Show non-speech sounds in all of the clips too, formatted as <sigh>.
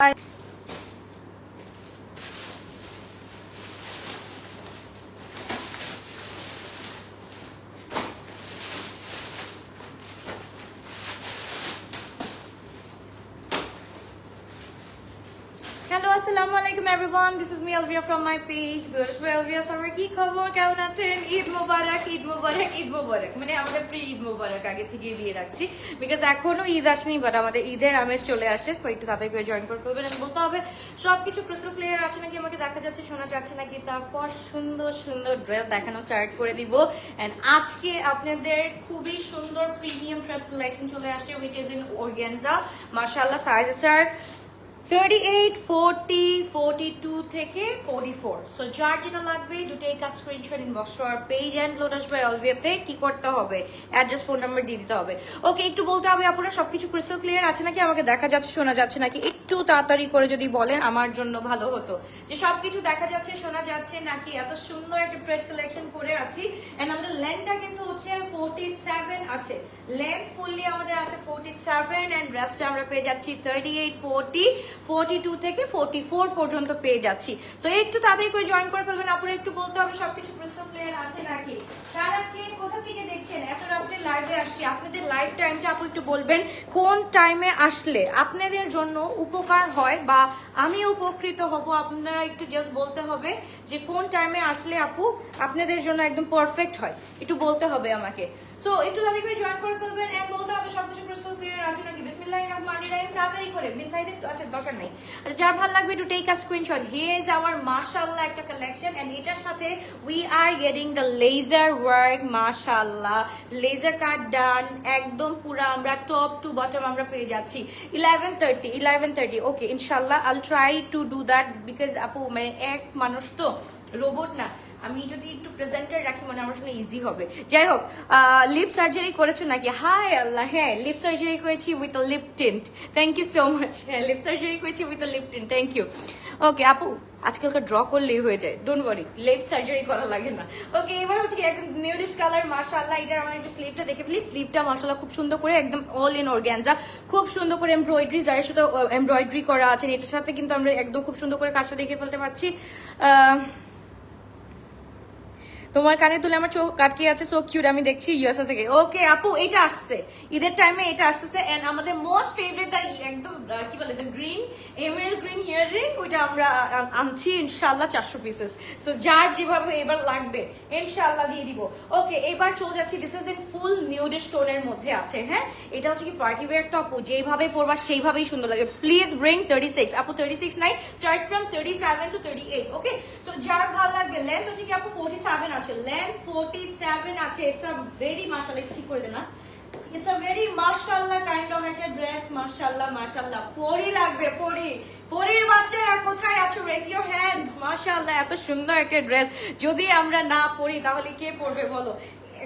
Bye. আসসালামু আলাইকুম everyone this is me Alvia from my page beautiful Alvia সবার কি খবর? কেমন আছেন? ঈদ মোবারক ঈদ মোবারক ঈদ মোবারক। মানে আমাদের প্রি ঈদ মোবারক আগে থেকে দিয়ে রাখছি। বিকজ এখনও ঈদ আসেনি বাট আমাদের ঈদের আমেজ চলে আসে সো একটু তাড়াতাড়ি করে জয়েন করে ফেলবেন And বলতে হবে, সবকিছু ক্রিস্টাল ক্লিয়ার আছে নাকি? আমাকে দেখা যাচ্ছে, শোনা যাচ্ছে নাকি? তারপর সুন্দর সুন্দর ড্রেস দেখানো স্টার্ট করে দিব এন্ড আজকে আপনাদের খুবই সুন্দর প্রিমিয়াম ড্রেস কালেকশন চলে আসছে উইচ ইজ ইন অর্গ্যানজা মাশাআল্লাহ সাইজ স্টার 38, 40, 42 থেকে 44 সো যেটা লাগবে do take a screenshot inbox to page Lotus by কি করতে হবে? অ্যাড্রেস ফোন দিয়ে দিতে হবে। ওকে একটু বলতে হবে ক্লিয়ার আছে নাকি? আমাকে দেখা যাচ্ছে শোনা যাচ্ছে নাকি? একটু তাড়াতাড়ি করে যদি বলেন আমার জন্য ভালো হতো। যে সবকিছু দেখা যাচ্ছে শোনা যাচ্ছে নাকি? এত সুন্দর একটা ট্রেড কালেকশন করে আছি। আমাদের লেন্থটা কিন্তু হচ্ছে 47 আছে। লেন্থ ফুললি আমাদের আছে 47 এন্ড আমরা পেয়ে যাচ্ছি 38 40 42 থেকে 44 পর্যন্ত পেয়ে যাচ্ছি। সো একটু তাড়াতাড়ি করে জয়েন করে ফেলবেন। আপনারা একটু বলতে হবে, সবকিছু ক্রিস্টাল ক্লিয়ার আছে নাকি? সারা কে কোথা থেকে দেখছেন? এত রাত্রে লাইভে আসছি। আপনাদের লাইভ টাইমটা আপু একটু বলবেন, কোন টাইমে আসলে আপনাদের জন্য উপকার হয় বা আমি উপকৃত হব? আপনারা একটু জাস্ট বলতে হবে যে কোন টাইমে আসলে আপু আপনাদের জন্য একদম পারফেক্ট হয়। একটু বলতে হবে আমাকে। সো একটু তাড়াতাড়ি করে জয়েন করে ফেলবেন এন্ড বলতে হবে সবকিছু প্রস্তুত ক্লিয়ার আছে নাকি? বিসমিল্লাহির রহমানির রহিম তাড়াতাড়ি করে। মিন সাইডে আচ্ছা দরকার নাই। আচ্ছা, যার ভালো লাগবে একটু take a screenshot here is our মাশাআল্লাহ একটা কালেকশন এন্ড এটার সাথে we are getting the laser work মাশাআল্লাহ। লেজার কাট ডান একদম পুরো আমরা টপ টু বটম আমরা পেয়ে যাচ্ছি। Eleven thirty eleven thirty okay ইনশাল্লাহ I'll try to do that because আপু মানে এক মানুষ তো রোবট না। আমি যদি একটু প্রেজেন্টার রাখি, মনে আমার জন্য ইজি হবে। যাই হোক লিপ সার্জারি করেছ নাকি? হাই আল্লাহ হ্যাঁ লিপ সার্জারি করেছি with a lip tint thank you so much হ্যাঁ লিপ সার্জারি করেছি with a lip tint thank you okay আপু, আজকালকার ড্র করলেই হয়ে যায়। ডোন্ট ওয়ারি লেফট সার্জারি করা লাগে না। ওকে এবার হচ্ছে কি একদম নিউলিশ কালার মাশাআল্লাহ, এটার আমার একটু স্লিপটা দেখে ফেলি। স্লিপটা মাশাআল্লাহ খুব সুন্দর করে একদম অল ইন অর্গ্যানজা খুব সুন্দর করে এমব্রয়ডারি যার সাথে এমব্রয়ডারি করা আছে, এটার সাথে কিন্তু আমরা একদম খুব সুন্দর করে কাজটা দেখে ফেলতে পারছি। তোমার কানে তুলে আমার চোখ কাটকে আছে সো কিউট আমি দেখছি ইউএসএ থেকে। ওকে আপু এটা আসছে। ঈদের টাইমে এটা আসতেছে এন্ড আমাদের মোস্ট ফেভারিট দা একদম কি বলে the green ML green earring ওইটা আমরা আনছি ইনশাল্লাহ চারশো পিসেস সো যার যেভাবে এবার লাগবে, ইনশাআল্লাহ দিয়ে দিব। ওকে এবার চলে যাচ্ছি this is in full nude স্টোনের মধ্যে আছে হ্যাঁ? এটা হচ্ছে কি পার্টি ওয়্যার তো আপু যেভাবে পরবা সেইভাবেই সুন্দর লাগে। প্লিজ ব্রিং থার্টি সিক্স আপু থার্টি সিক্স নাই chart from thirty seven to thirty eight okay so যার ভালো লাগবে লেন্থ হচ্ছে কি আপু ফোর্টি সেভেন আছে লেন্থ ফোর্টি সেভেন আছে। इट्स আ ভেরি মাশাআল্লাহ করে দেনা আ ভেরি মাশাআল্লাহ কাইন্ড অফ একটা ড্রেস মাশাআল্লাহ মাশাআল্লাহ। পরি লাগবে, পরি। পরির বাচ্চারা কোথায় আছো? রেজ ইওর হ্যান্ডস মাশাল্লাহ এত সুন্দর একটা ড্রেস যদি আমরা না পরি, তাহলে কে পরবে বলো?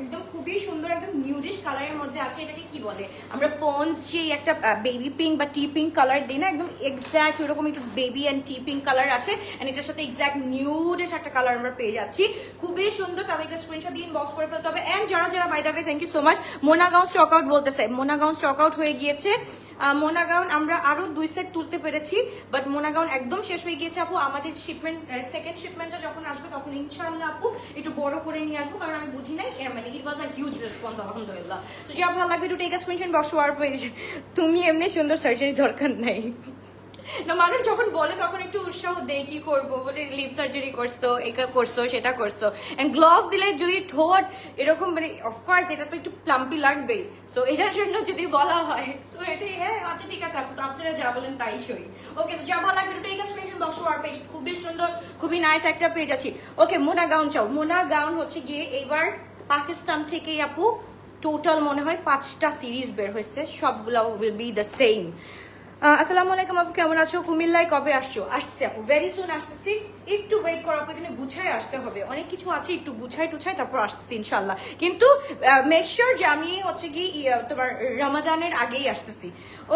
একদম খুবই সুন্দর একদম নিউডিশ কালারের মধ্যে আছে, এটাকে কি বলে? আমরা পন্স যেই একটা বেবি পিঙ্ক বা টি পিঙ্ক কালার দিই না, একদম এক্স্যাক্ট ওরকম একটু baby and T pink colour আসে অ্যান্ড এটার সাথে এক্স্যাক্ট নিউডিশ একটা কালার আমরা পেয়ে যাচ্ছি। খুবই সুন্দর তাদেরকে স্ক্রিনশট দিন বক্স করে ফেলতে হবে। অ্যান্ড যারা যারা বাই দাবে thank you so much Mona gown stock out বলতেছে। মোনাগাঁও স্টক আউট হয়ে গিয়েছে। মোনাগাউন আমরা আরও দুই সেট তুলতে পেরেছি বাট মোনাগাউন একদম শেষ হয়ে গিয়েছে আপু। আমাদের শিপমেন্ট সেকেন্ড শিপমেন্টটা যখন আসবে তখন ইনশাল্লাহ আপু একটু বড় করে নিয়ে আসব, কারণ আমি বুঝি নাই মানে ইট ওয়াজ আ হিউজ রেসপন্স আলহামদুলিল্লাহ। তো যা ভালো লাগবে একটু টেক বক্স ওয়ার পেজ তুমি এমনি সুন্দর সার্জারি দরকার নাই। না, মানুষ যখন বলে তখন একটু উৎসাহ দেয়, কি করব? বলে লিপ সার্জারি করছ এটা করছ, সেটা করছ। এন্ড গ্লস দিলে যদি ঠোঁট এরকম মানে অফকোর্স এটা তো একটু প্লাম্পি লাগবেই। সো এটার জন্য যদি বলা হয় সো এটাই হ্যাঁ আচ্ছা ঠিক আছে, আপু, তো আপনারা যা বলেন তাই সই। ওকে যা ভালো লাগবে একটু এক্সপ্রেশন বক্স আর পেজ খুবই সুন্দর, খুবই নাইস একটা পেজ আছে। ওকে মোনা গাউন চাও। মোনা গাউন হচ্ছে গিয়ে এইবার পাকিস্তান থেকেই, আপু টোটাল মনে হয় পাঁচটা সিরিজ বের হয়েছে সবগুলো উইল বি দ্য সেম আসসালামু আলাইকুম আপু, কেমন আছো? কুমিল্লায় কবে আসছো? আসছে আপু ভেরি সুন আসতেছি। একটু ওয়েট করো আপু, এখানে গুছায় আসতে হবে। অনেক কিছু আছে, একটু গুছাই টুছাই তারপর আসতেছি ইনশাল্লাহ কিন্তু মেক শিওর যে আমি হচ্ছে কি তোমার রমাদানের আগেই আসতেছি।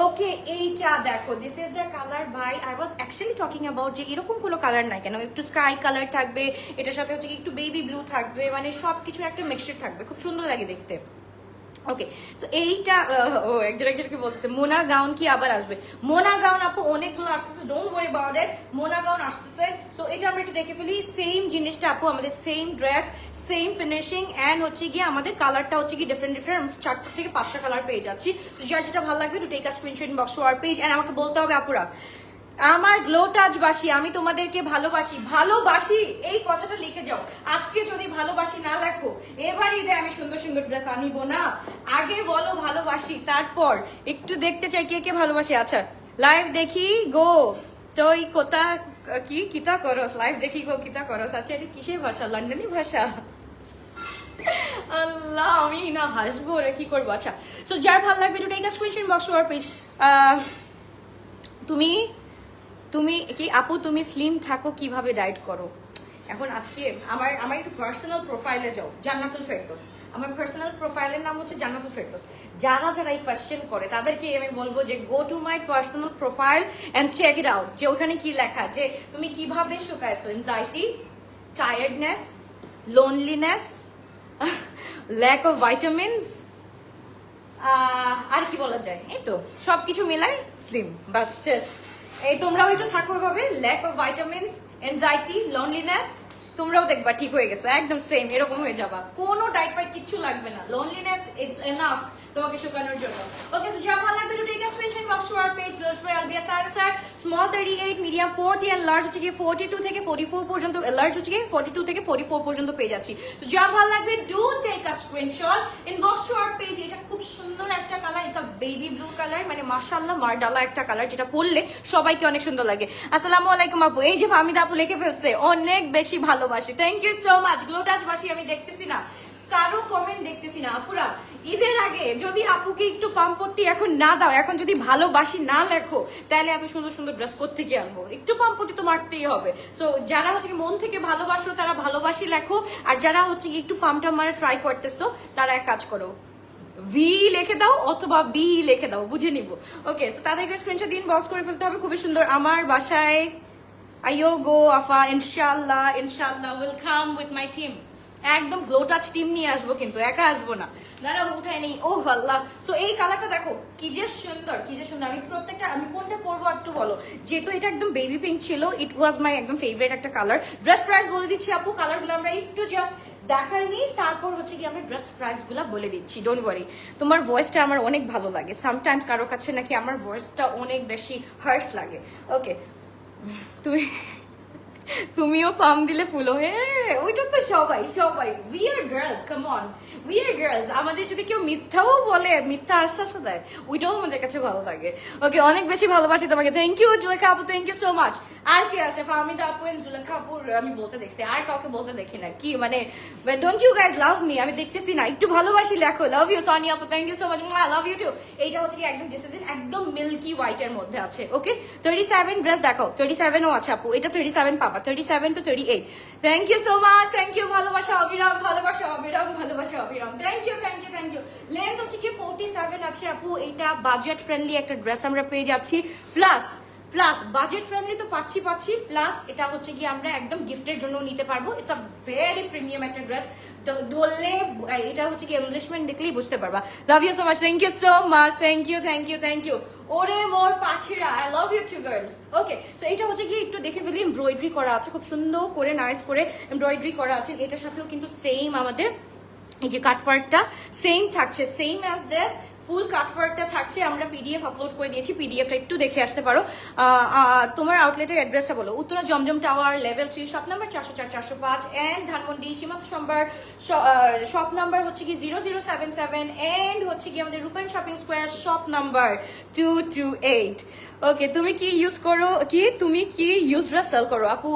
ওকে, এইটা দেখো this is the colour by I was actually talking about যে এরকম কোনো কালার নাই কেন? একটু স্কাই কালার থাকবে, এটার সাথে হচ্ছে কি একটু বেবি ব্লু থাকবে মানে সব কিছুর একটা মিক্সচার থাকবে। খুব সুন্দর লাগে দেখতে। ওকে সো এইটা ও, একজন একজনকে বলতেছে, মোনা গাউন কি আবার আসবে? মোনা গাউন আপু অনেকগুলো আসতেছে don't worry about it Mona gown আসতেছে। সো এটা আমরা একটু দেখে ফেলি সেম জিনিসটা আপু, আমাদের same dress same finishing and হচ্ছে গিয়ে আমাদের কালারটা হচ্ছে কি ডিফারেন্ট ডিফারেন্ট চারটা থেকে পাঁচটা কালার পেয়ে যাচ্ছি। তো যার যেটা ভালো লাগবে to take a screenshot inbox to our page and আমাকে বলতে হবে আপুরা আমার গ্লো টাচবাসী আমি তোমাদেরকে ভালোবাসি ভালোবাসি, এই কথাটা লিখে যাও। আজকে যদি ভালোবাসি না লেখো, এবার ঈদে আমি সুন্দর সুন্দর ড্রেস আনিব না। আগে বলো ভালোবাসি, তারপর একটু দেখতে চাই কে কে ভালোবাসি। আচ্ছা লাইভ দেখি গো, তুই কোথা, কি, কিতা করস? লাইভ দেখি গো, কিতা করস? আচ্ছা এটা কিসের ভাষা? লন্ডনী ভাষা? আল্লাহ, আমি না হাসবো রে, কি করব? আচ্ছা সো যার ভালো লাগবে to take a screenshot box page তুমি তুমি কি আপু, তুমি স্লিম থাকো, কীভাবে ডায়েট করো? এখন আজকে আমার আমার একটু পার্সোনাল প্রোফাইলে যাও, জান্নাতুল ফেরদোস। আমার পার্সোনাল প্রোফাইলের নাম হচ্ছে জান্নাতুল ফেরদোস। যারা যারা এই কোয়েশ্চেন করে, তাদেরকে আমি বলব যে go to my personal profile and check it out যে ওখানে কি লেখা, যে তুমি কীভাবে শুকাইছো? Anxiety tiredness loneliness lack of vitamins আর কি বলা যায়? এই তো, সবকিছু মিলাই স্লিম বাস, শেষ। এই তোমরাও একটু থাকো এভাবে lack of vitamins anxiety loneliness তোমরাও দেখবা, ঠিক হয়ে গেছে, একদম সেম এরকম হয়ে যাবা। কোনো ডাইট ফাইট কিচ্ছু লাগবে না। লোনলিনেস ইটস এনাফ তোমাকে শুকানোর জন্য। ওকে সো যা ভালো লাগবে to take a screenshot box to our page girls by Alvia সাইন্সার small 38 medium 40 and large হচ্ছে কি 42 থেকে 44 পর্যন্ত লার্জ হচ্ছে কি 42 থেকে 44 পর্যন্ত পেয়ে যাচ্ছি। তো যা ভালো লাগবে to take a screenshot inbox to our page এটা খুব সুন্দর একটা colour it's a baby blue colour মানে মাশাআল্লাহ মারডালা একটা কালার যেটা পরলে সবাইকে অনেক সুন্দর লাগে। আসসালামু আলাইকুম আপু, এই যে ফামিদা আপু লিখে ফেলছে, অনেক বেশি ভালোবাসি। থ্যাংক ইউ সো মাচ গ্লোটাসবাসী আমি দেখতেছি না। কারও কমেন্ট দেখতেছি না। আপুরা, ঈদের আগে যদি আপুকে একটু পাম্পটি এখন না দাও, এখন যদি ভালোবাসি না লেখো, তাহলে এত সুন্দর সুন্দর ড্রেস থেকে আনব? একটু পাম্পটি তো মারতেই হবে। সো যারা হচ্ছে মন থেকে ভালোবাসো, তারা ভালোবাসি লেখো। আর যারা হচ্ছে একটু পাম্পটা মারা ট্রাই করতেছো, তারা এক কাজ করো। ভি লিখে দাও অথবা বি লিখে দাও, বুঝে নিব। ওকে সো তাদেরকে স্ক্রিনশট দিন বক্স করে ফেলতে হবে। খুবই সুন্দর। আমার বাসায় আইও গো আফা ইনশাল্লাহ ইনশাল্লাহ will come with my team একদম গ্লো টাচ টিম নিয়ে আসব কিন্তু, একা আসব না। দাঁড়া উঠায় নেই। ও আল্লাহ। সো এই কালারটা দেখো, কি যে সুন্দর, কি যে সুন্দর। আমি প্রত্যেকটা, আমি কোনটা পরবো একটু বলো। যেহেতু এটা একদম বেবি পিঙ্ক ছিল ইট ওয়াজ মাই একদম ফেভারিট একটা কালার ড্রেস প্রাইস বলে দিচ্ছি আপু কালারগুলো আমরা একটু জাস্ট দেখাইনি তারপর হচ্ছে কি আমরা ড্রেস প্রাইসগুলা বলে দিচ্ছি ডোন্ট ওয়ারি তোমার ভয়েসটা আমার অনেক ভালো লাগে। সামটাইমস কারও কাছে নাকি আমার ভয়েসটা অনেক বেশি হার্স লাগে। ওকে তুমি তুমিও পাম দিলে ফুলো হ্যাঁ ওইটা তো সবাই সবাই। We are girls come on we are girls আমাদের যদি কেউ মিথ্যাও বলে, মিথ্যা আশ্বাসও দেয়, ওইটাও আমাদের কাছে ভালো লাগে। ওকে, অনেক বেশি ভালোবাসি তোমাকে। থ্যাংক ইউ জুলেখা আপু থ্যাংক ইউ সো মাচ আর কে আছে? ফাহমিদা আপু এন্ড জুলেখা আপুর আমি বলতে দেখছি। আর কাউকে বলতে দেখি না। কি মানে don't you guys love me আমি দেখতেছি না। একটু ভালোবাসি, লেখো। লাভ ইউ সোনিয়া আপু thank you so much love you too এইটা হচ্ছে কি, একদম ডিসিশন একদম মিল্কি হোয়াইটের মধ্যে আছে। ওকে থার্টি সেভেন ড্রেস দেখো থার্টি সেভেনও আছে আপু। এটা থার্টি সেভেন পাবা। Thirty seven to thirty eight thank you so much thank you ভালোবাসা অবিরাম ভালোবাসা অবিরাম ভালোবাসা অবিরাম. Thank you thank you thank you length হচ্ছে কি ফোর্টি সেভেন আছে আপু। এটা বাজেট ফ্রেন্ডলি একটা ড্রেস আমরা পেয়ে যাচ্ছি। প্লাস প্লাস বাজেট ফ্রেন্ডলি তো পাচ্ছি পাচ্ছি। প্লাস এটা হচ্ছে কি আমরা একদম গিফটের জন্য নিতে পারব। ইটস আ ভেরি প্রিমিয়াম একটা ড্রেস ধরলে, এটা হচ্ছে কি এমব্লিশমেন্ট দেখলেই বুঝতে পারবা। Love you so much thank you so much thank you thank you thank you ওরে মোর পাখিরা I love you too girls okay so এটা হচ্ছে কি একটু দেখে ফেলি এমব্রয়ডারি করা আছে, খুব সুন্দর করে নাইস করে এমব্রয়ডারি করা আছে। এটার সাথেও কিন্তু সেম আমাদের এই যে কাটওয়ার্কটা সেম থাকছে সেম অ্যাজ দিস ফুল কাটওয়ার্কটা থাকছে, আমরা পিডিএফ আপলোড করে দিয়েছি পিডিএফটা একটু দেখে আসতে পারো। তোমার আউটলেটের অ্যাড্রেসটা বলো। Uttara Zamzam tower level three shop number চারশো চার, চারশো পাঁচ অ্যান্ড ধানমন্ডি, সীমান্ত সম্বার শপ নাম্বার হচ্ছে কি zero zero seven seven and হচ্ছে কি আমাদের Rupayan shopping square shop number two two eight okay তুমি কি ইউজ করো? কি? তুমি কি ইউজরা সেল করো? আপু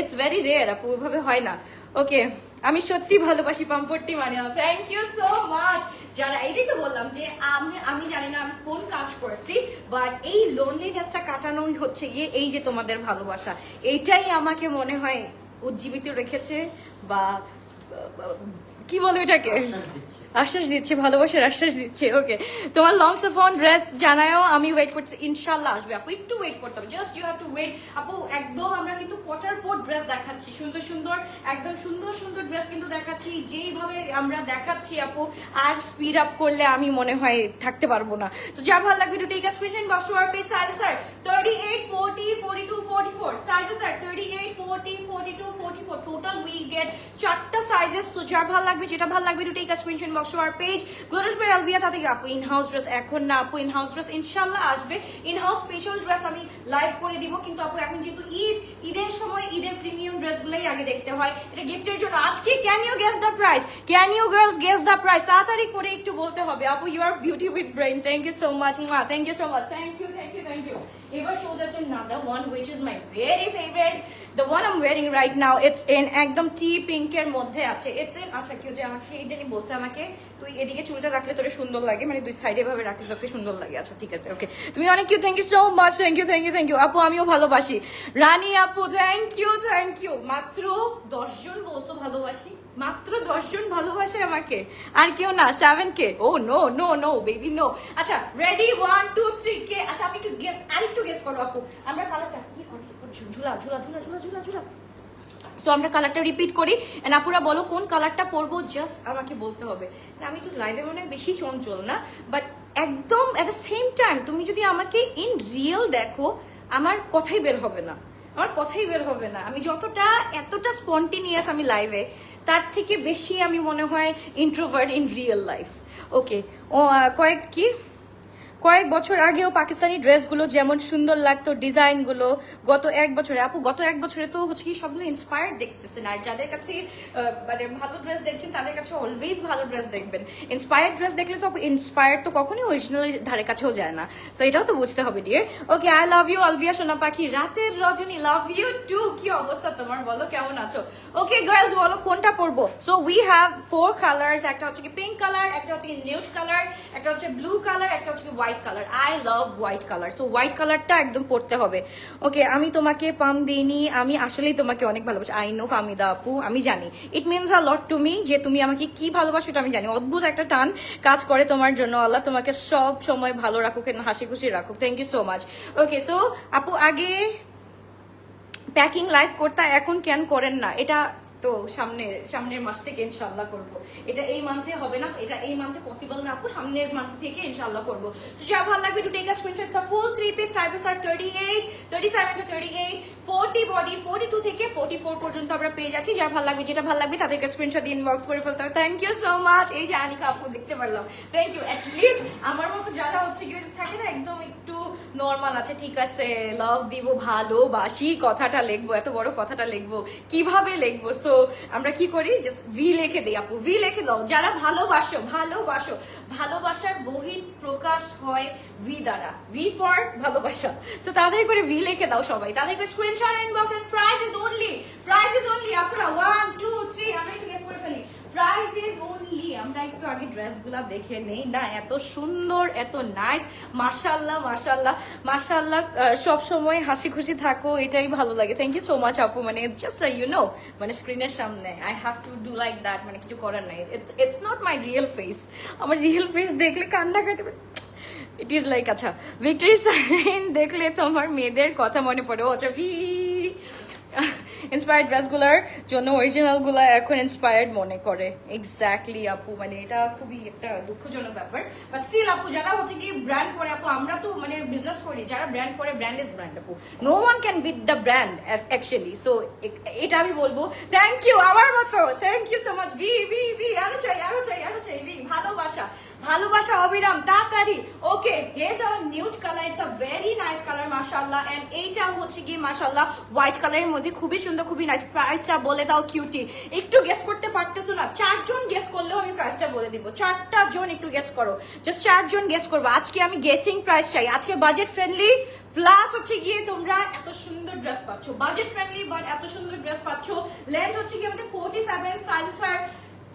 ইটস ভেরি রেয়ার আপু ওইভাবে হয় না। ওকে আমি সত্যি ভালোবাসি পাম্পট্টি মানে থ্যাংক ইউ সো মাচ যারা, এটাই তো বললাম যে আমি আমি জানি না আমি কোন কাজ করেছি বাট এই লোনলিনেসটা কাটানোই হচ্ছে গিয়ে এই যে তোমাদের ভালোবাসা। এইটাই আমাকে মনে হয় উজ্জীবিত রেখেছে বা কি বলে এটাকে? আশ্বাস দিচ্ছে। ভালোবাসার আশ্বাস দিচ্ছে ওকে তোমার লং ফোন ড্রেস জানায়ও আমি ওয়েট করছি ইনশাল্লাহ আসবে। আপু, একটু ওয়েট করতে হবে just you have to wait আপু, একদম আমরা কিন্তু পটার পর ড্রেস দেখাচ্ছি, সুন্দর সুন্দর, একদম সুন্দর সুন্দর ড্রেস কিন্তু দেখাচ্ছি, যেইভাবে আমরা দেখাচ্ছি, আপু, আর স্পিড আপ করলে আমি মনে হয় থাকতে পারব না। তো যা ভালো লাগবে to take a screenshot box to our page size sir 38 40 42 44 size sir 38 40 42 44 total we get চারটা সাইজেস সো যার ভালো লাগবে, যেটা ভালো লাগবে to take a screenshot our page. Glorish by Alvia তাতে আপু ইন হাউস ড্রেস এখন না আপু ইন হাউস ড্রেস ইনশাআল্লাহ আসবে। ইন হাউস স্পেশাল ড্রেস আমি লাইভ করে দিব। কিন্তু আপু, এখন যেহেতু ঈদ, ঈদের সময় ঈদের প্রিমিয়াম ড্রেসগুলোই আগে দেখতে হয়। এটা গিফটের জন্য। আজকে can you guess the price can you girls guess the price তাড়াতাড়ি করে একটু বলতে হবে। আপু you are beauty with brain thank you so much মা thank you so much thank you thank you thank you এবার শো যাচ্ছে another one which is my very favourite the one I'm wearing right now it's in একদম টি পিঙ্কের মধ্যে আছে। It's in আচ্ছা কেউ যে আমাকে এই জানি বলছে আমাকে, তুই এদিকে চুলটা রাখলে তোর সুন্দর লাগে? মানে দুই সাইডে ভাবে রাখলে তোকে সুন্দর লাগে। আচ্ছা ঠিক আছে ওকে তুমি অনেক cute thank you so much thank you thank you thank you আপু, আমিও ভালোবাসি। রানী আপু থ্যাংক ইউ থ্যাংক ইউ মাত্র দশজন বলছো ভালোবাসি। মাত্র দশজন ভালোবাসে আমাকে। আর কেউ না সেভেন কে ও no no no baby no আচ্ছা রেডি ওয়ান টু থ্রি কে? আচ্ছা আমি একটু গেস আর একটু গেস করো আপু। আমরা কালারটা কি করি? ঝুলা ঝুলা ঝুলা ঝুলা ঝুলা ঝুলা। সো আমরা কালারটা রিপিট করি। এন্ড আপুরা বলো, কোন কালারটা পরবো? জাস্ট আমাকে বলতে হবে। আমি তো লাইভে মনে বেশি চঞ্চল না। বাট একদম অ্যাট দ্য সেম টাইম তুমি যদি আমাকে ইন রিয়েল দেখো, আমার কথাই বের হবে না। আমার কথাই বের হবে না। আমি যতটা, এতটা স্পন্টিনিয়াস আমি লাইভে তার থেকে বেশি আমি মনে হয় introvert in real life okay ও কয়েক কি? কয়েক বছর আগেও পাকিস্তানি ড্রেসগুলো যেমন সুন্দর লাগতো, ডিজাইনগুলো, গত এক বছরে, আপু, গত এক বছরে তো হচ্ছে কি সবগুলো ইন্সপায়ার্ড দেখতেছেন। আর যাদের কাছে মানে ভালো ড্রেস দেখছেন, তাদের কাছে অলওয়েজ ভালো ড্রেস দেখবেন। ইন্সপায়ার্ড ড্রেস দেখলে তো ইন্সপায়ার্ড তো কখনোই অরিজিনাল ধারে কাছেও যায় না। সো এটাও তো বুঝতে হবে dear okay I love you Alvia সোনা পাখি, রাতের রজনী লাভ ইউ টু কি অবস্থা তোমার, বলো, কেমন আছো? ওকে গার্লস বলো, কোনটা পরবো? So we have four colours একটা হচ্ছে কি পিঙ্ক কালার একটা হচ্ছে কি নিউট কালার একটা হচ্ছে ব্লু কালার একটা হচ্ছে কি white colour I love white colour so white কালারটা একদম পরতে হবে। ওকে আমি তোমাকে পাম দিইনি, আমি আসলেই তোমাকে অনেক ভালোবাসি। আই নো ফামিদা আপু, আমি জানি। It means a lot to me যে তুমি আমাকে কি ভালোবাসো এটা আমি জানি। অদ্ভুত একটা টান কাজ করে তোমার জন্য। আল্লাহ তোমাকে সব সময় ভালো রাখুক হাসি খুশি রাখুক। Thank you so much okay so আপু, আগে প্যাকিং লাইভ করতে এখন কেন করেন না? এটা তো সামনের সামনের মাস থেকে ইনশাল্লাহ করব। এটা এই মান্থে হবে না, এটা এই মান্থে পসিবল না আপু, সামনের মান্থ থেকে ইনশাল্লাহ করব। সো যা ভালো লাগবে to take a screenshot for full three piece sizes are 38 37 to 38 40 body 42 থেকে 44 পর্যন্ত আমরা পেয়ে যাচ্ছি। যার ভালো লাগবে, যেটা ভালো লাগবে, তাদেরকে স্ক্রিনশট ইনবক্স করে ফেলতে হবে। থ্যাংক ইউ সো মাচ এই যে আনিকা আপু, দেখতে পারলাম। থ্যাংক ইউ অ্যাট লিস্ট আমার মতো যারা হচ্ছে কি থাকে না, একদম একটু নর্মাল আছে, ঠিক আছে লাভ দিব, ভালোবাসি, কথাটা লিখব, এত বড় কথাটা লিখব, কীভাবে লিখব? সো আমরা কি করি? ভি লিখে দিই আপু ভি লিখে দাও। যারা ভালোবাসো ভালোবাসো। ভালোবাসার বহির প্রকাশ হয় ভি দ্বারা। ভি ফর ভালোবাসা। সো তাদের করে ভি লিখে দাও সবাই। তাদেরকে screenshot inbox and price is only price is only আপনারা ওয়ান টু থ্রি আমরা একটু গেস করে ফেলি আমরা একটু আগে ড্রেসগুলো দেখে না? এত সুন্দর, এত মাশাল্লাহ মাশাল্লাহ মাশাল্লাহ হাসি খুশি থাকো, এটাই ভালো লাগে। থ্যাংক ইউ সো মাচ মানে জাস্ট ইউ নো মানে স্ক্রিনের সামনে I have to do like that মানে কিছু করার নাই। ইটস নট মাই ফেস আমার রিয়েল ফেস দেখলে কাটবে। ইট ইজ লাইক আচ্ছা <laughs> দেখলে তোমার মেয়েদের কথা মনে পড়ে। ও আচ্ছা ইন্সপায়ার্ড ড্রেসগুলোর জন্য অরিজিনালগুলো এখন ইন্সপায়ার্ড মনে করে। এক্স্যাক্টলি আপু মানে এটা খুবই একটা দুঃখজনক ব্যাপার। বাট স্টিল আপু, যারা হচ্ছে কি ব্র্যান্ড পরে, আপু, আমরা তো মানে বিজনেস করি। যারা ব্র্যান্ড পরে ব্র্যান্ড ইজ ব্র্যান্ড আপু। No one can beat the brand actually so এটা আমি বলব। থ্যাংক ইউ আমার মতো। Thank you so much V V V, আরও চাই আরও চাই আরও চাই। ভি, ভালোবাসা। ভালোবাসা অবিরাম, তাড়াতাড়ি। Okay has our nude colour it's a very nice colour মাশাআল্লাহ। এন্ড এইটাও হচ্ছে কি মাশাআল্লাহ হোয়াইট কালারের মধ্যে খুবই সুন্দর খুবই নাইস প্রাইসটা বলে দাও কিউটি একটু গেস করতে পারতেছো না, চারজন গেস করলেও আমি প্রাইসটা বলে দিব। চারটা জন একটু গেস করো। জাস্ট চারজন গেস করব। আজকে আমি গেসিং প্রাইস চাই। আজকে বাজেট ফ্রেন্ডলি প্লাস হচ্ছে গিয়ে তোমরা এত সুন্দর ড্রেস পাচ্ছ। বাজেট ফ্রেন্ডলি বাট এত সুন্দর ড্রেস পাচ্ছ। লেন্থ হচ্ছে গিয়ে আমাদের forty seven size are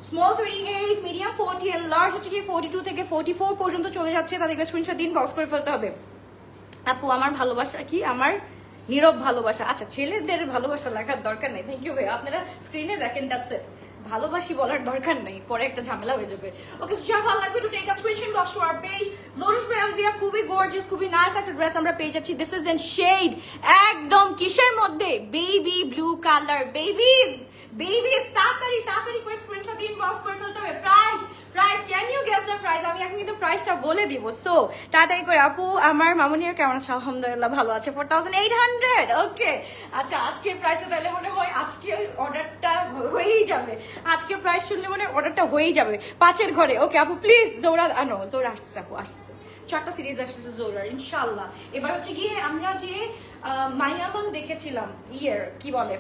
small thirty eight medium forty and large হচ্ছে কি ফোর্টি টু থেকে ফোর্টি ফোর পর্যন্ত চলে যাচ্ছে। তাদেরকে স্ক্রিনশট দিন বক্স করে ফেলতে হবে। আপু, আমার ভালোবাসা কি? আমার নীরব ভালোবাসা। আচ্ছা ছেলেদের ভালোবাসা লেখার দরকার নেই। থ্যাংক ইউ ভাই আপনারা স্ক্রিনে দেখেন দ্যাটস ইট ভালোবাসি বলার দরকার নেই। পরে একটা ঝামেলা হয়ে যাবে। ওকে যার ভালো লাগবে to take a screenshot box to our page Lotus বেলভিয়া খুবই গর্জিয়াস খুবই নাইস একটা ড্রেস আমরা পেয়ে যাচ্ছি। দিস ইজ ইন শেড একদম কিসের মধ্যে? Baby blue colour babies babies তাড়াতাড়ি তাড়াতাড়ি করে স্ক্রিনশট দিন বক্স করে ফেলতে হবে price price can you guess the price আমি এখন কিন্তু প্রাইসটা বলে দিব। সো তাড়াতাড়ি করে, আপু, আমার মামুনির কেমন আছে? আলহামদুলিল্লাহ ভালো আছে। Four thousand eight hundred okay আচ্ছা আজকের প্রাইসে তাহলে মনে হয় আজকে অর্ডারটা হয়েই যাবে। আজকে প্রাইস শুনলে মনে হয় অর্ডারটা হয়েই যাবে। পাঁচের ঘরে ওকে আপু প্লিজ জোরা আনো, জোরা আসছে, আপু, আসছে। চারটা সিরিজ আসতেছে জোরার ইনশাল্লাহ এবার হচ্ছে গিয়ে আমরা যে মাইয়ামন দেখেছিলাম ইয়ের কি বলে?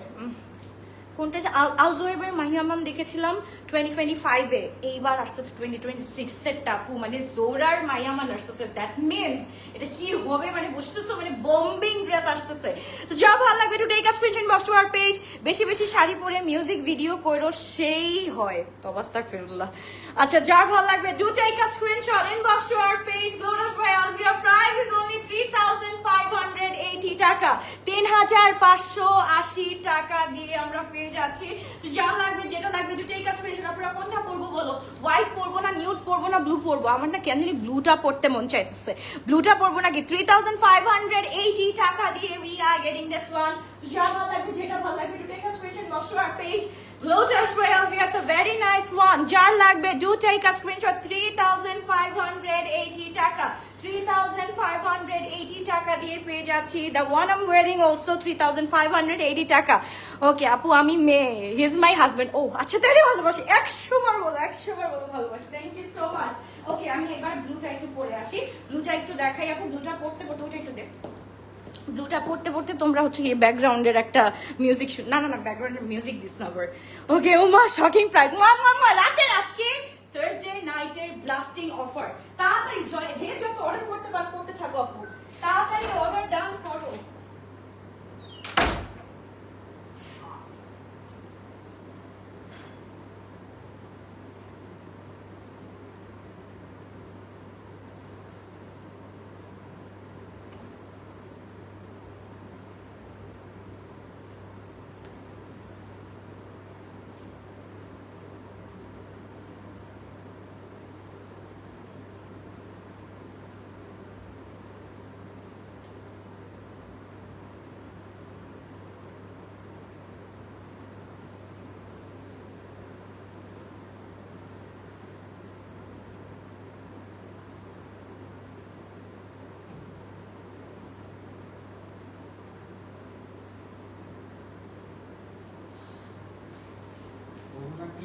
কোনটা যে আল আলজোয়েবের মাহিয়ামান দেখেছিলাম টোয়েন্টি টোয়েন্টি ফাইভে এইবার আসতেছে টোয়েন্টি টোয়েন্টি সিক্সের টাপু মানে জোরার মাইয়ামান আসতেছে। দ্যাট মিনস এটা কি হবে? মানে বুঝতেছো? মানে বম্বিং ড্রেস আসতেছে। তো যা ভালো লাগবে to take a screenshot box to our page বেশি বেশি শাড়ি পরে মিউজিক ভিডিও করো, সেই হয়। তবাস্তাক ফিরুল্লাহ। আচ্ছা যার ভালো লাগবে to take a screenshot inbox to our page Lotus by Alvia price is only 3580 টাকা। 3580 টাকা দিয়ে আমরা পেয়ে যাচ্ছি। তো যা লাগবে যেটা লাগবে টু টেক আ স্ক্রিনশট আপনারা কোনটা পরবো বলো? হোয়াইট পরবো না নিউড পরবো না ব্লু পরবো? আমার না কেন জানি ব্লুটা পরতে মন চাইতেছে। ব্লুটা পরবো নাকি? 3580 টাকা দিয়ে we are getting this one যা ভালো লাগবে যেটা ভালো লাগবে to take a screenshot box to page Lotus Royal, we it's a very nice one. Jar লাগবে, do take a screenshot. 3,580 টাকা. 3,580 টাকা দিয়ে পেয়ে যাচ্ছি। One I'm wearing also 3,580 টাকা। ওকে আপু আমি মেয়ে। হি ইজ মাই ও আচ্ছা তাহলে ভালোবাসি। একশো বার বলো একশো বার বলো ভালোবাসি। সো ওকে আমি এবার ব্লুটা একটু পরে একটু দেখাই। আপু পড়তে পড়তে একটু পড়তে পড়তে তোমরা হচ্ছে কি ব্যাকগ্রাউন্ডের একটা মিউজিক না না না ব্যাকগ্রাউন্ডের মিউজিক দিস না ওকে ও মা শকিং প্রাইস রাতের আজকে থার্সডে নাইটের ব্লাস্টিং অফার তাড়াতাড়ি, যে যত অর্ডার করতে পারো, করতে থাকো আপু। তাড়াতাড়ি অর্ডার ডান করো।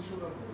ওখানে কি শুরু হবে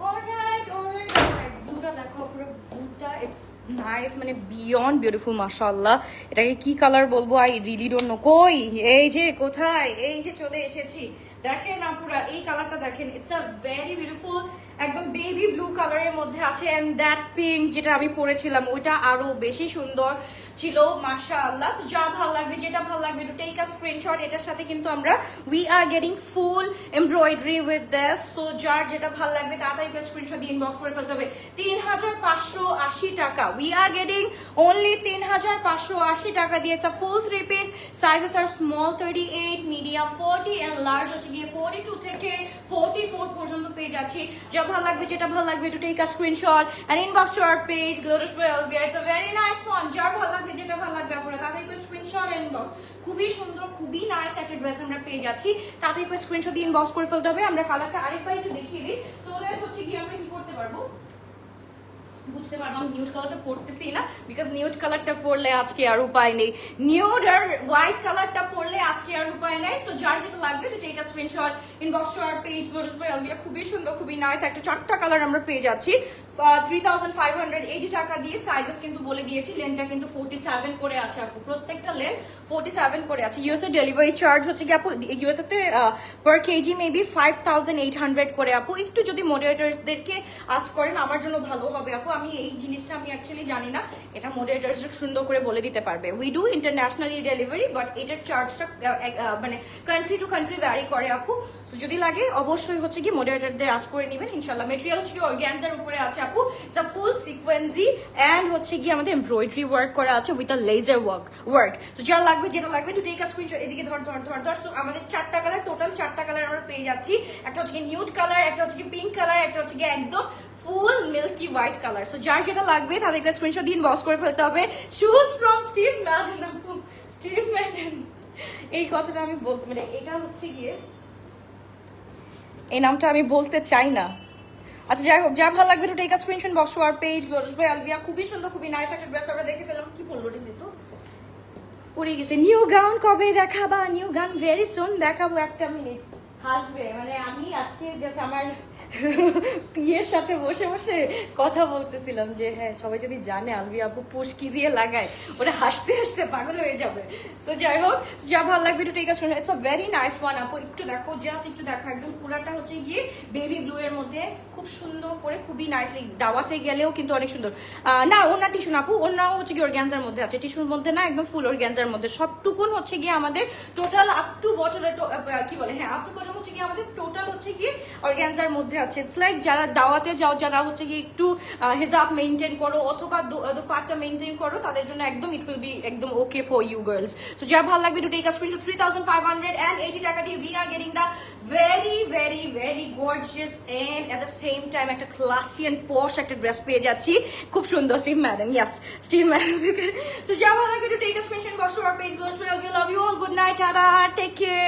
Alright, alright, alright. ব্লুটা দেখো পুরো ব্লুটা ইটস নাইস মানে বিয়ন্ড বিউটিফুল মাশাআল্লাহ। এটাকে কি কালার বলব? আই রিলি ডোন্ট নো কই? এই যে, কোথায়? এই যে, চলে এসেছি। দেখেন আপুরা, এই কালারটা দেখেন। ইটস আ ভেরি বিউটিফুল একদম বেবি ব্লু কালারের মধ্যে আছে। এন্ড দ্যাট পিঙ্ক যেটা আমি পরেছিলাম, ওইটা আরও বেশি সুন্দর। ছিল, মাশাআল্লাহ। সো যা ভালো লাগবে, যেটা ভালো লাগবে টু টেক আ স্ক্রিনশট এটার সাথে কিন্তু আমরা we are getting full embroidery with this so যার যেটা ভালো লাগবে তাড়াতাড়ি করে স্ক্রিনশট দিয়ে ইনবক্স করে ফেলতে হবে। তিন হাজার পাঁচশো আশি টাকা। উই আর গেটিং অনলি তিন হাজার পাঁচশো আশি টাকা দিয়ে। Full three piece sizes are small thirty eight medium forty and large হচ্ছে গিয়ে ফোরটি টু থেকে ফোরটি ফোর পর্যন্ত পেয়ে যাচ্ছি। যা ভালো লাগবে, যেটা ভালো লাগবে to take a screenshot and inbox to our page Glorish well it's a very nice one যার ভালো লাগবে যেটা ভালো লাগবে আপনারা তাদের করে স্ক্রিনশট ইনবক্স খুবই সুন্দর, খুবই নাইস একটা ড্রেস আমরা পেয়ে যাচ্ছি। করে স্ক্রিনশট দিয়ে ইনবক্স করে ফেলতে হবে। আমরা কালারটা আরেকবার একটু দেখিয়ে দিই। সো দ্যাট হচ্ছে গিয়ে আমরা কি করতে পারব? বুঝতে পারব, আমি নিউড কালারটা পরতেছি না বিকজ নিউড কালারটা পরলে আজকে আর উপায় নেই। নিউড আর হোয়াইট কালারটা পরলে আজকে আর উপায় নেই। সো যার যেটা লাগবে to take a screenshot inbox to our page গোরস by খুবই সুন্দর, খুবই নাইস একটা চারটা কালার আমরা পেয়ে যাচ্ছি। থ্রি টাকা দিয়ে সাইজেস কিন্তু বলে দিয়েছি। লেনটা কিন্তু ফোর্টি করে আছে আপু। প্রত্যেকটা লেন্থ ফোর্টি করে আছে। ইউএসএ ডেলিভারি চার্জ হচ্ছে কি আপু? ইউএসএ তে পার কেজি মেবি ফাইভ করে আপু। একটু যদি মডারেটার্সদেরকে আস্ক করেন, আমার জন্য ভালো হবে আপু। আমি এই জিনিসটা আমি অ্যাকচুয়ালি জানি না। এটা মডারেটার্স সুন্দর করে বলে দিতে পারবে। We do internationally delivery but এটার চার্জটা মানে কান্ট্রি টু কান্ট্রি ভ্যারি করে আপু। যদি লাগে, অবশ্যই হচ্ছে কি মডারেটারদের আস্ক করে নেবেন ইনশাল্লাহ মেটেরিয়াল হচ্ছে কি অর্গ্যানজার উপরে আছে আপু ইটস ফুল সিকোয়েন্সি অ্যান্ড হচ্ছে গিয়ে আমাদের এমব্রয়ডারি ওয়ার্ক করা আছে with a laser work work so যা লাগবে, যেটা লাগবে টু টেক আ স্ক্রিনশট এদিকে ধর ধর ধর ধর। সো আমাদের চারটা কালার টোটাল চারটা কালার আমরা পেয়ে যাচ্ছি। একটা হচ্ছে কি নিউড কালার একটা হচ্ছে কি পিঙ্ক কালার একটা হচ্ছে কি একদম full milky white colour so যার যেটা লাগবে, তাদেরকে স্ক্রিনশট দিয়ে বক্স করে ফেলতে হবে। শুজ ফ্রম স্টিভ ম্যাডেন আপু। স্টিভ ম্যাডেন এই কথাটা আমি বলতে মানে এটা হচ্ছে গিয়ে এই নামটা আমি বলতে চাই না। আচ্ছা যাই হোক যার ভালো লাগবে to take a screenshot box to our page Glorish by Alvia খুবই সুন্দর, খুবই নাইস একটা ড্রেস আমরা দেখে ফেলাম কি বলল রে তো পড়ে গেছে। নিউ গাউন কবে দেখাবা? নিউ গাউন ভেরি সুন দেখাবো একটা মিনিট হাসবে মানে আমি আজকে জাস্ট আমার পিয়ের সাথে বসে বসে কথা বলতেছিলাম যে হ্যাঁ সবাই যদি জানে আলবি আপু পুষ্কি দিয়ে লাগায় ওটা হাসতে হাসতে পাগল হয়ে যাবে। সো যাই হোক, যা ভালো লাগবে একটু take it's a very nice one আপু। একটু দেখো জাস্ট একটু দেখো। একদম পুরাটা হচ্ছে গিয়ে বেবি ব্লু এর মধ্যে খুব সুন্দর করে, খুবই নাইসলি দাওয়াতে গেলেও কিন্তু অনেক সুন্দর। না ওনার টিস্যু না, আপু। ওনাও হচ্ছে গিয়ে অর্গ্যানজার মধ্যে আছে। টিস্যুর মধ্যে না, একদম ফুল অর্গ্যানজার মধ্যে। সবটুকুন হচ্ছে গিয়ে আমাদের টোটাল আপ টু বটলের কি বলে? হ্যাঁ আপ টু বটল হচ্ছে গিয়ে আমাদের টোটাল হচ্ছে গিয়ে অর্গ্যানজার মধ্যে আছে। ইটস লাইক যারা দাওয়াতে যাও, যারা হচ্ছে গিয়ে একটু হেজাব মেনটেন করো অথবা পাটটা মেনটেন করো, তাদের জন্য একদম ইট উইল বি একদম okay for you girls so যার ভালো লাগবে to take a screenshot three thousand five টাকা দিয়ে we are getting the very very very gorgeous and at the same time একটা ক্লাসি অ্যান্ড পশ একটা ড্রেস পেয়ে যাচ্ছি। খুব সুন্দর Steve madam yes Steve madam so যার ভালো লাগবে to take a screenshot box to our page goes we love you all good night tata take care